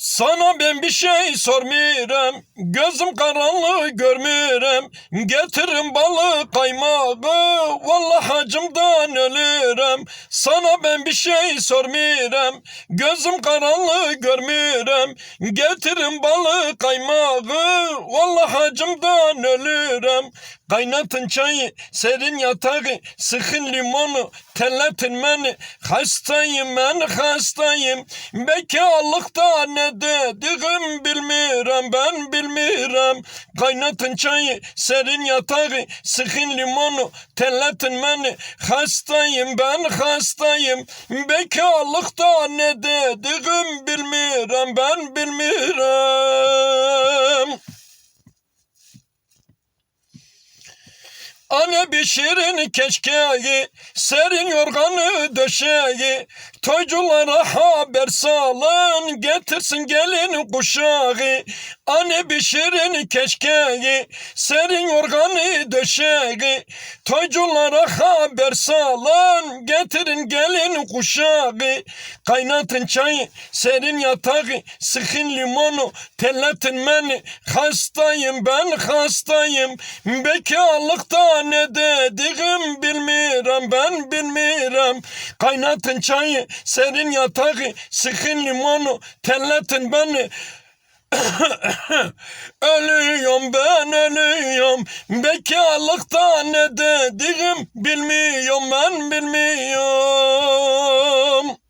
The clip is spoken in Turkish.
Sana ben bir şey sormuyorum, gözüm karanlık görmüyorum. Getirin balık kaymağı, vallahi acımdan ölürüm. Sana ben bir şey sormuyorum, gözüm karanlık görmüyorum. Getirin balık kaymağı, vallahi acımdan ölürüm. Kaynatın çayı, serin yatağı, sıkın limonu, telletin beni. Hastayım ben hastayım, bekarlıkta ne dediğim bilmiyorum ben bilmiyorum. Kaynatın çayı, serin yatağı, sıkın limonu, telletin beni. Hastayım ben hastayım, bekarlıkta ne dediğim bilmiyorum ben bilmiyorum. Anne bir şirin keşkeği, serin yorganı döşeği, toyculara haber salın, getirsin gelin kuşağı. Anne bir şirin keşkeği, serin yorganı döşeği, toyculara haber salın, getirin gelin kuşağı. Kaynatın çayı, serin yatağı, sıkın limonu, telletin beni. Hastayım ben hastayım, bekarlıkta ne dediğim bilmiyorum ben bilmiyorum. Kaynatın çayı, serin yatağı, sıkın limonu, telletin beni. ölüyorum ben ölüyorum Bekarlıkta ne dediğim bilmiyorum ben bilmiyorum